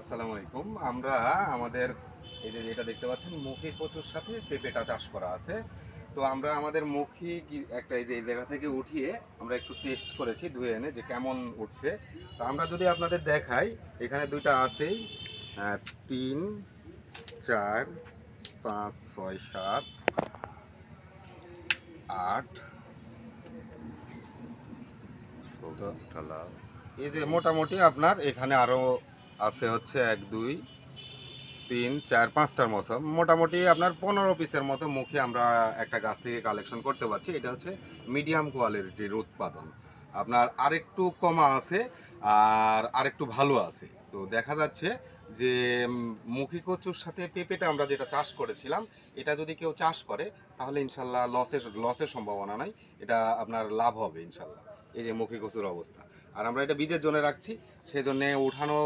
আসসালামু আলাইকুম। আমরা আমাদের এই যে যেটা দেখতে পাচ্ছেন মুখী কচুর সাথে পেঁপেটা চাষ করা আছে। তো আমরা আমাদের মুখী একটা এই যে এই জায়গা থেকে উঠিয়ে আমরা একটু টেস্ট করেছি ধুয়ে এনে যে কেমন উঠছে। তো আমরা যদি আপনাদের দেখাই এখানে দুইটা আছেই। আহ, তিন চার পাঁচ ছয় সাত আট এই যে মোটামুটি আপনার এখানে আরও আছে হচ্ছে এক, দুই, তিন, চার, পাঁচটার মতো। মোটামুটি আপনার পনেরো পিসের মতো মুখে আমরা একটা গাছ থেকে কালেকশন করতে পারছি। এটা হচ্ছে মিডিয়াম কোয়ালিটির উৎপাদন। আপনার আরেকটু কমা আছে আর আরেকটু ভালো আছে। তো দেখা যাচ্ছে যে মুখী কচুর সাথে পেঁপেটা আমরা যেটা চাষ করেছিলাম, এটা যদি কেউ চাষ করে, তাহলে ইনশাল্লাহ লসের লসের সম্ভাবনা নাই। এটা আপনার লাভ হবে ইনশাল্লাহ। এই যে মুখী কচুর অবস্থা। আর আমরা এটা বীজের জন্য রাখছি, সেজন্য উঠানো